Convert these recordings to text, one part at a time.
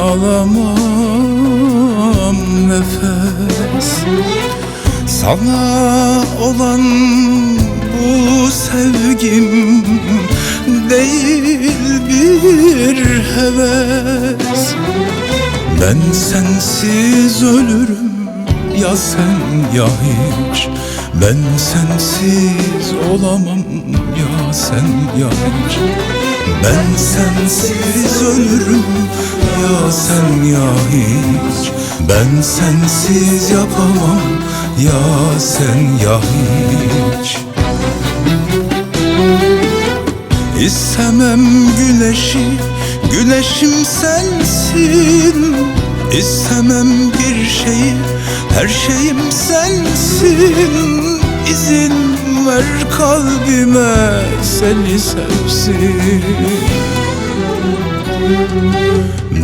alamam nefes. Sana olan bu sevgim değil bir heves. Ben sensiz ölürüm ya sen ya hiç. Ben sensiz olamam ya sen ya hiç. Ben sensiz ölürüm sen ya hiç Ben sensiz yapamam ya sen ya hiç. İstemem güneşi, güneşim sensin. İstemem bir şeyi, her şeyim sensin. İzin ver kalbime seni sevsin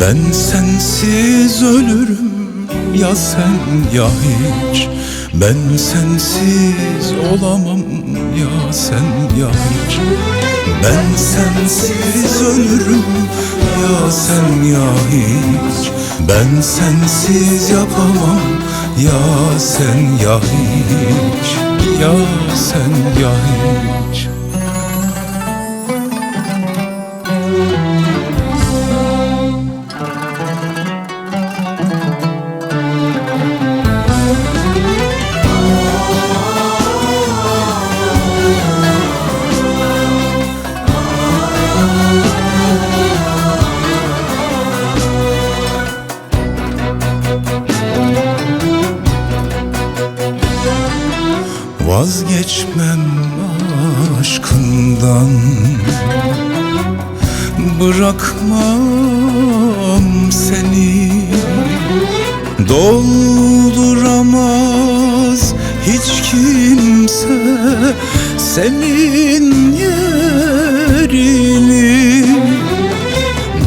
Ben sensiz ölürüm ya sen ya hiç. Ben sensiz olamam ya sen ya hiç. Ben sensiz ölürüm ya sen ya hiç. Ben sensiz yapamam ya sen ya hiç. Ya sen ya hiç Vazgeçmem aşkından. Bırakmam seni. Dolduramaz hiç kimse Senin yerini.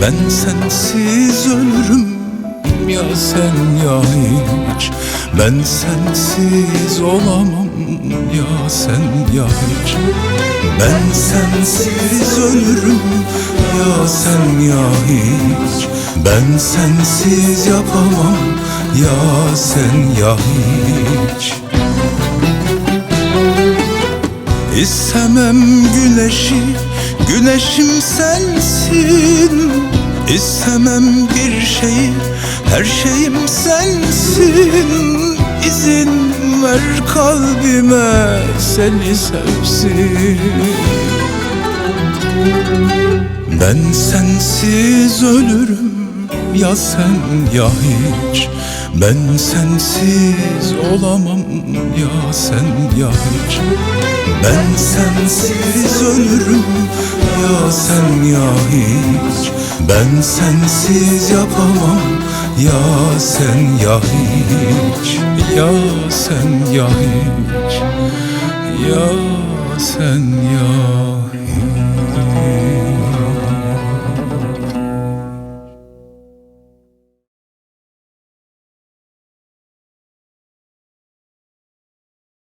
Ben sensiz ölürüm ya sen ya hiç. Ben sensiz olamam ya sen ya hiç Ben sensiz ölürüm. Ya sen ya hiç Ben sensiz yapamam. Ya sen ya hiç İstemem güneşi, güneşim sensin. İstemem bir şeyi, her şeyim sensin. İzin ver kalbime seni sevsin. Ben sensiz ölürüm ya sen ya hiç. Ben sensiz olamam ya sen ya hiç. Ben sensiz ölürüm ya sen ya hiç. Ben sensiz yapamam ya sen ya hiç ya sen ya hiç Ya sen ya hiç.